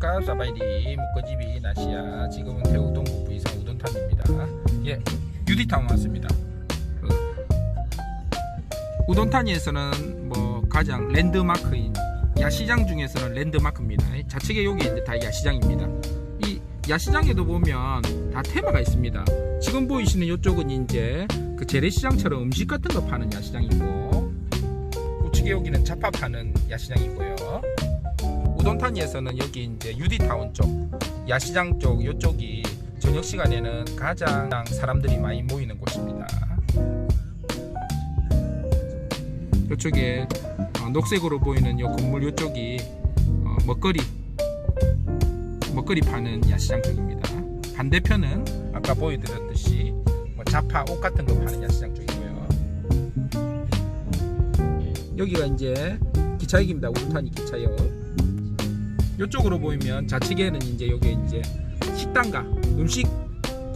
까. 사바이디 묵거집이 나시야. 지금은 태국 동부 부이상 우돈탄입니다. 예 유디타운 왔습니다. 그 우돈탄에서는 뭐 가장 랜드마크인 야시장 중에서는 랜드마크입니다. 좌측에 여기 다 야시장입니다. 이 야시장에도 보면 다 테마가 있습니다. 지금 보이시는 이쪽은 이제 그 재래시장처럼 음식 같은 거 파는 야시장이고 우측에 여기는 잡화 파는 야시장이고요 우돈타니에서는 여기 이제 유디타운 쪽 야시장 쪽 이쪽이 저녁 시간에는 가장 사람들이 많이 모이는 곳입니다. 이쪽에 어, 녹색으로 보이는 이 건물 이쪽이 어, 먹거리 먹거리 파는 야시장 쪽입니다. 반대편은 아까 보여드렸듯이 뭐 자파 옷 같은 거 파는 야시장 쪽이고요. 여기가 이제 기차역입니다. 우돈타니 기차역. 이쪽으로 보이면 좌측에는 이제 여기 이제 식당가 음식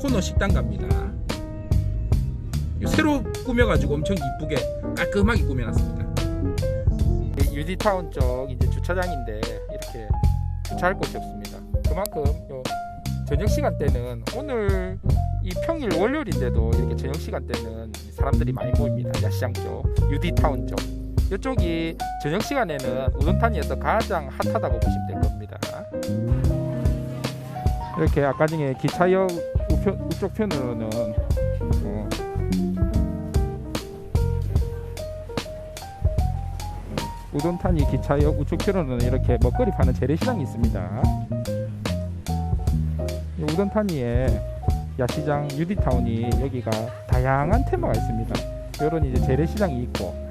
코너 식당가입니다. 새로 꾸며가지고 엄청 이쁘게 깔끔하게 꾸며놨습니다. 유디타운 쪽 이제 주차장인데 이렇게 주차할 곳이 없습니다. 그만큼 요 저녁 시간 대는 오늘 이 평일 월요일인데도 이렇게 저녁 시간 대는 사람들이 많이 모입니다. 야시장 쪽, 유디타운 쪽. 이쪽이 저녁 시간에는 우돈타니에서 가장 핫하다고 보시면 될 겁니다. 이렇게 아까 중에 기차역 우편, 우쪽 편으로는 어, 우돈타니 기차역 우측 편으로는 이렇게 먹거리 파는 재래시장이 있습니다. 이 우돈타니의 야시장 유디타운이 여기가 다양한 테마가 있습니다. 이런 이제 재래시장이 있고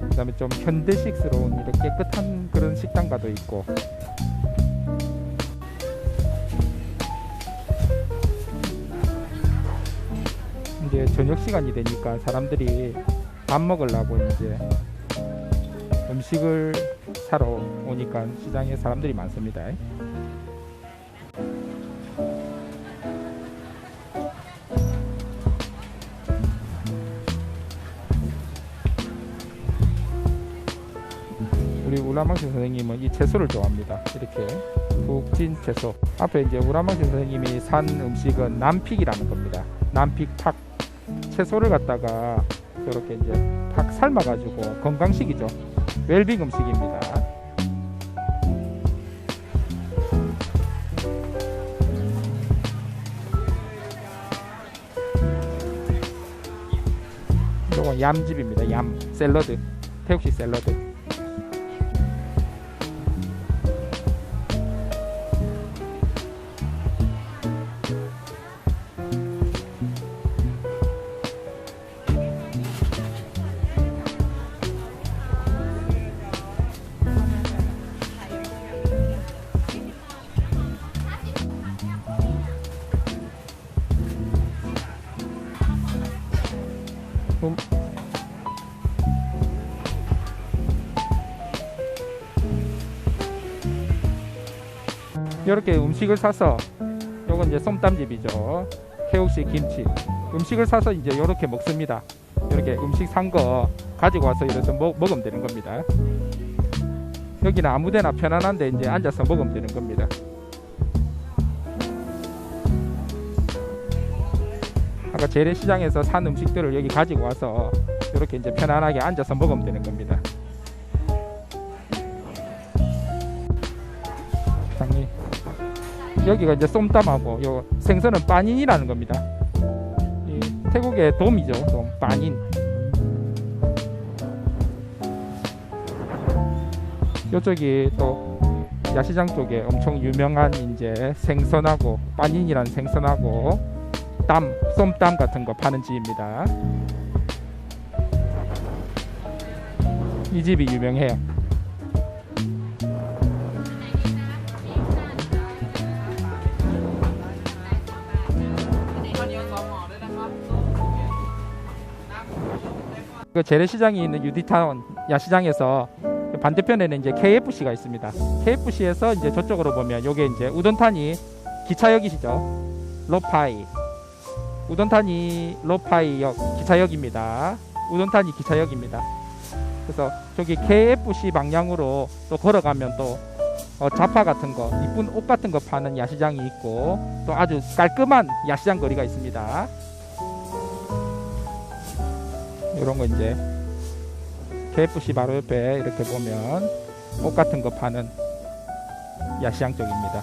그 다음에 좀 현대식스러운 이렇게 깨끗한 그런 식당가도 있고 이제 저녁 시간이 되니까 사람들이 밥 먹으려고 이제 음식을 사러 오니까 시장에 사람들이 많습니다. 우라망신 선생님은 이 채소를 좋아합니다. 이렇게 푹찐 채소. 앞에 이제 우라망신 선생님이 산 음식은 남픽이라는 겁니다. 남픽 팍. 채소를 갖다가 이렇게 이제 팍 삶아가지고 건강식이죠. 웰빙 음식입니다. 이건 얌집입니다. 얌 샐러드. 태국식 샐러드. 이렇게 음식을 사서 요건 이제 솜땀집이죠. 태국식 김치. 음식을 사서 이제 이렇게 먹습니다. 이렇게 음식 산 거 가지고 와서 이래서 먹, 먹으면 되는 겁니다. 여기는 아무데나 편안한데 이제 앉아서 먹으면 되는 겁니다. 아까 재래시장에서 산 음식들을 여기 가지고 와서 이렇게 이제 편안하게 앉아서 먹으면 되는 겁니다. 여기가 이제 쏨땀하고 요 생선은 빠닌이라는 겁니다. 이 태국의 돔이죠, 돔 빠닌. 이쪽이 또 야시장 쪽에 엄청 유명한 이제 생선하고 빠닌이라는 생선하고 땀, 쏨땀 같은 거 파는 집입니다. 이 집이 유명해요. 그 재래시장이 있는 유디타운 야시장에서 반대편에는 이제 KFC가 있습니다. KFC에서 이제 저쪽으로 보면 요게 이제 우돈탄이 기차역이시죠. 로파이 우돈타니 로파이역 기차역입니다. 우돈타니 기차역입니다. 그래서 저기 KFC 방향으로 또 걸어가면 또 어, 자파 같은 거, 이쁜 옷 같은 거 파는 야시장이 있고 또 아주 깔끔한 야시장 거리가 있습니다. 이런 거 이제 KFC 바로 옆에 이렇게 보면 옷 같은 거 파는 야시장 쪽입니다.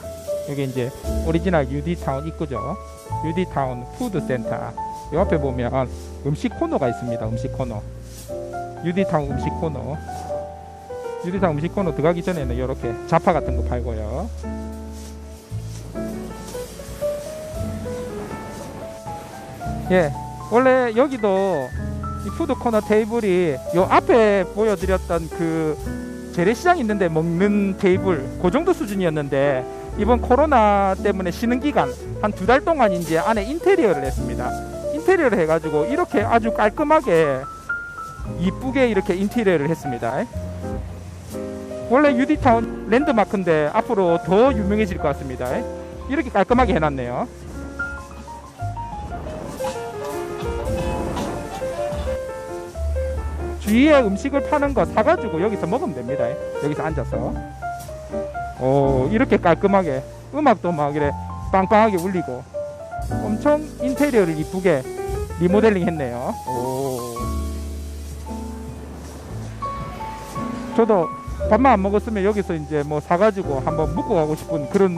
여기 이제 오리지널 UD타운 입구죠. UD타운 푸드센터. 요 앞에 보면 음식 코너가 있습니다. 음식 코너. UD타운 음식 코너. 유리상 음식 코너 들어가기 전에는 이렇게 자파 같은 거 팔고요. 예, 원래 여기도 이 푸드 코너 테이블이 요 앞에 보여드렸던 그 재래시장 있는데 먹는 테이블 그 정도 수준이었는데 이번 코로나 때문에 쉬는 기간 한 두 달 동안 이제 안에 인테리어를 했습니다. 인테리어를 해가지고 이렇게 아주 깔끔하게 이쁘게 이렇게 인테리어를 했습니다. 원래 유디타운 랜드마크인데 앞으로 더 유명해질 것 같습니다. 이렇게 깔끔하게 해놨네요. 주위에 음식을 파는 거 사가지고 여기서 먹으면 됩니다. 여기서 앉아서. 오, 이렇게 깔끔하게. 음악도 막 이래 빵빵하게 울리고. 엄청 인테리어를 이쁘게 리모델링 했네요. 오. 저도 밥만 안 먹었으면 여기서 이제 뭐 사가지고 한번 먹고 가고 싶은 그런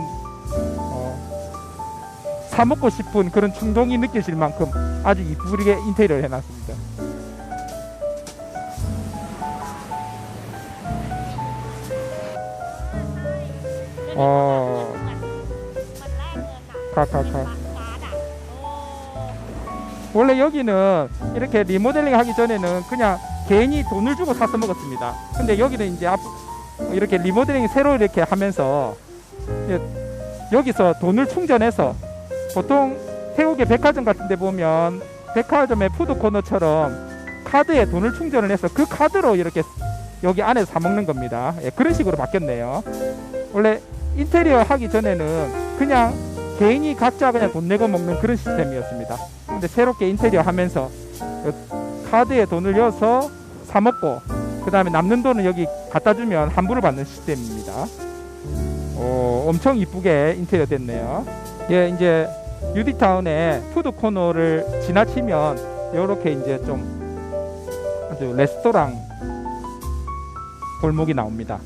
어, 사 먹고 싶은 그런 충동이 느껴질 만큼 아주 이쁘게 인테리어를 해놨습니다. 어, 가, 가, 가. 원래 여기는 이렇게 리모델링 하기 전에는 그냥 개인이 돈을 주고 사서 먹었습니다. 근데 여기는 이제 앞, 이렇게 리모델링 새로 이렇게 하면서 여기서 돈을 충전해서 보통 태국의 백화점 같은 데 보면 백화점의 푸드 코너처럼 카드에 돈을 충전을 해서 그 카드로 이렇게 여기 안에서 사 먹는 겁니다. 예, 그런 식으로 바뀌었네요. 원래 인테리어 하기 전에는 그냥 개인이 각자 그냥 돈 내고 먹는 그런 시스템이었습니다. 근데 새롭게 인테리어 하면서 카드에 돈을 넣어서 사 먹고 그 다음에 남는 돈은 여기 갖다 주면 환불을 받는 시스템입니다. 오, 엄청 이쁘게 인테리어 됐네요. 예, 이제 유디타운의 푸드 코너를 지나치면 이렇게 이제 좀 아주 레스토랑 골목이 나옵니다.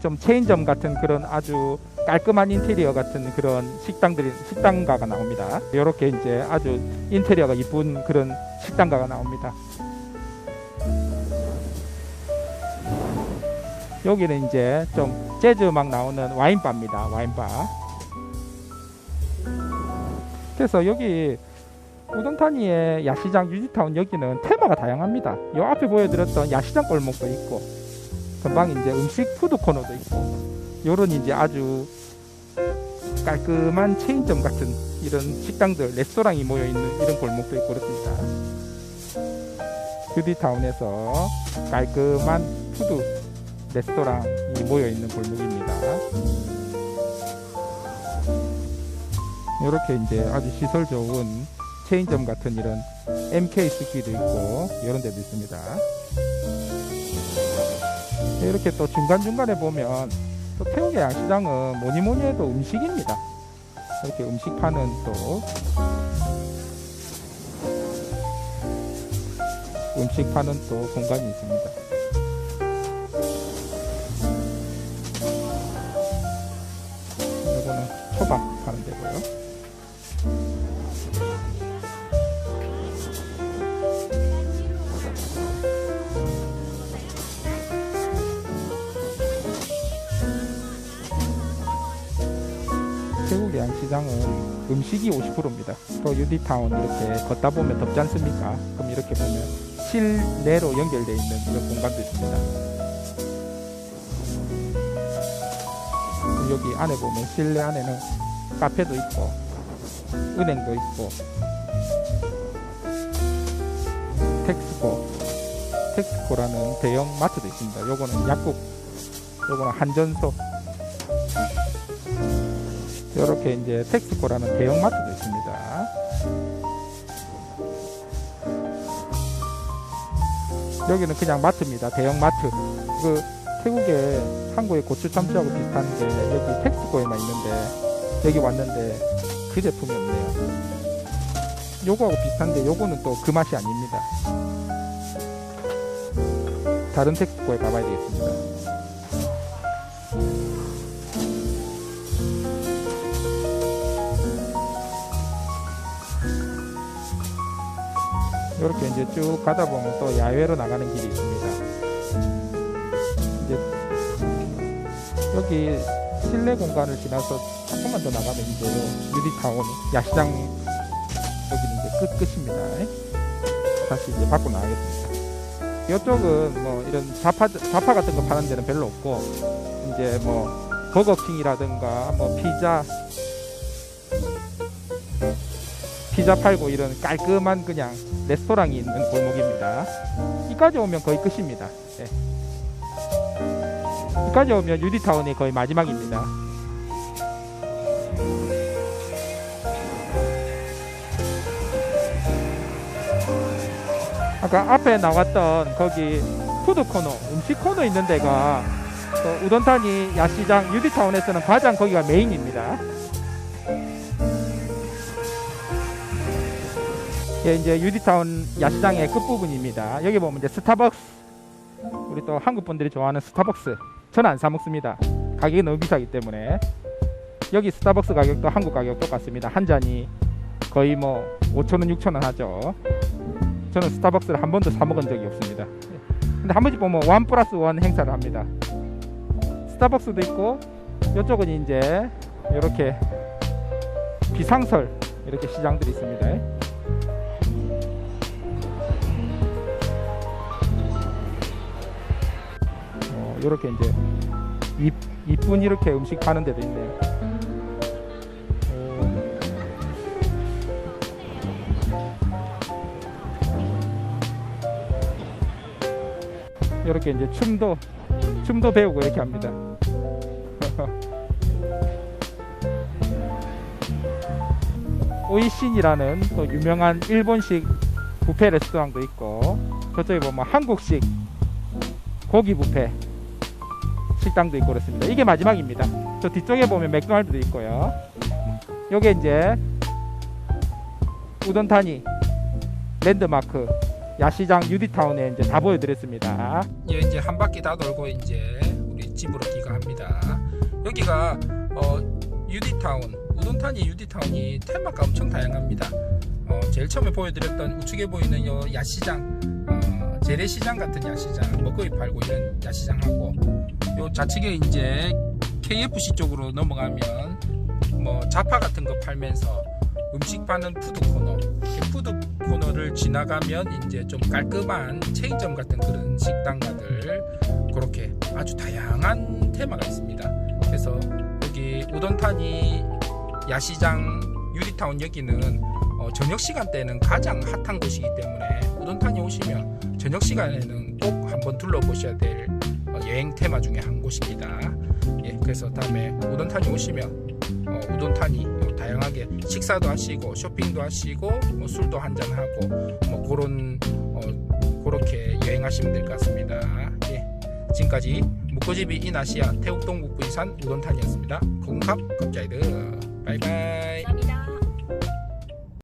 좀 체인점 같은 그런 아주 깔끔한 인테리어 같은 그런 식당들이 식당가가 나옵니다. 이렇게 이제 아주 인테리어가 이쁜 그런 식당가가 나옵니다. 여기는 이제 좀 재즈 음악 나오는 와인바입니다. 와인바. 그래서 여기 우동타니의 야시장 유지타운 여기는 테마가 다양합니다. 요 앞에 보여드렸던 야시장 골목도 있고 금방 이제 음식 푸드 코너도 있고 요런 이제 아주 깔끔한 체인점 같은 이런 식당들 레스토랑이 모여 있는 이런 골목도 있고 그렇습니다. 유디타운에서 깔끔한 푸드 레스토랑이 모여 있는 골목입니다. 이렇게 이제 아주 시설 좋은 체인점 같은 이런 MK 스키도 있고 이런 데도 있습니다. 이렇게 또 중간중간에 보면 또 태국의 양시장은 뭐니 뭐니 해도 음식입니다. 이렇게 음식 파는 또 음식 파는 또 공간이 있습니다. 시장은 음식이 50%입니다. 또 유디타운 이렇게 걷다 보면 덥지 않습니까? 그럼 이렇게 보면 실내로 연결되어 있는 이런 공간도 있습니다. 여기 안에 보면 실내 안에는 카페도 있고 은행도 있고 텍스코 텍스코라는 대형 마트도 있습니다. 요거는 약국 요거는 한전소 이렇게 이제 텍스코라는 대형 마트도 있습니다. 여기는 그냥 마트입니다. 대형 마트. 그 태국에 한국의 고추 참치하고 비슷한 게 여기 텍스코에만 있는데 여기 왔는데 그 제품이 없네요. 요거하고 비슷한데 요거는 또 그 맛이 아닙니다. 다른 텍스코에 가봐야 되겠습니다. 이렇게 이제 쭉 가다 보면 또 야외로 나가는 길이 있습니다. 이제 여기 실내 공간을 지나서 조금만 더 나가면 이제 유디타운 야시장 여기는 이제 끝 끝입니다. 다시 이제 밖으로 나가겠습니다. 이쪽은 뭐 이런 자파 자파 같은 거 파는 데는 별로 없고 이제 뭐 버거킹이라든가 뭐 피자 피자 팔고 이런 깔끔한 그냥 레스토랑이 있는 골목입니다. 이까지 오면 거의 끝입니다. 예. 여기까지 오면 유디타운이 거의 마지막입니다. 아까 앞에 나왔던 거기 푸드 코너, 음식 코너 있는 데가 또 우돈타니 야시장 유디타운에서는 가장 거기가 메인입니다. 예, 이제 유디타운 야시장의 끝부분입니다. 여기 보면 이제 스타벅스 우리 또 한국 분들이 좋아하는 스타벅스 저는 안 사 먹습니다. 가격이 너무 비싸기 때문에 여기 스타벅스 가격도 한국 가격 똑같습니다. 한 잔이 거의 뭐 5천원, 6천원 하죠. 저는 스타벅스를 한 번도 사 먹은 적이 없습니다. 근데 한 번씩 보면 원 플러스 원 행사를 합니다. 스타벅스도 있고 이쪽은 이제 이렇게 비상설 이렇게 시장들이 있습니다. 이렇게 이제 이, 이쁜 이렇게 음식 파는 데도 있네요. 오. 이렇게 이제 춤도 춤도 배우고 이렇게 합니다. 오이신이라는 또 유명한 일본식 뷔페 레스토랑도 있고 저쪽에 보면 한국식 고기 뷔페 식당도 있고 그렇습니다. 이게 마지막입니다. 저 뒤쪽에 보면 맥도날드도 있고요. 요게 이제 우돈타니 랜드마크 야시장 유디타운에 이제 다 보여드렸습니다. 예, 이제 한 바퀴 다 돌고 이제 우리 집으로 귀가합니다. 여기가 어, 유디타운 우돈타니 유디타운이 테마가 엄청 다양합니다. 어, 제일 처음에 보여드렸던 우측에 보이는 요 야시장 어, 재래시장 같은 야시장 먹거리 팔고 이런 야시장하고 요 좌측에 이제 KFC 쪽으로 넘어가면 뭐 자파 같은 거 팔면서 음식 파는 푸드 코너 이 푸드 코너를 지나가면 이제 좀 깔끔한 체인점 같은 그런 식당가들 그렇게 아주 다양한 테마가 있습니다. 그래서 여기 우돈타니 야시장 유리타운 여기는 어, 저녁 시간대는 가장 핫한 곳이기 때문에 우돈타니 오시면 저녁 시간에는 꼭 한번 둘러보셔야 될 어, 여행 테마 중에 한 곳입니다. 예, 그래서 다음에 우돈타니 오시면 어, 우돈타니 어, 다양하게 식사도 하시고 쇼핑도 하시고 뭐 술도 한잔 하고 뭐 그런 어, 그렇게 여행하시면 될 것 같습니다. 예, 지금까지 묵고집이 인아시아 태국 동북부 이산 우돈타니였습니다. 공갑 갑자이드 바이바이.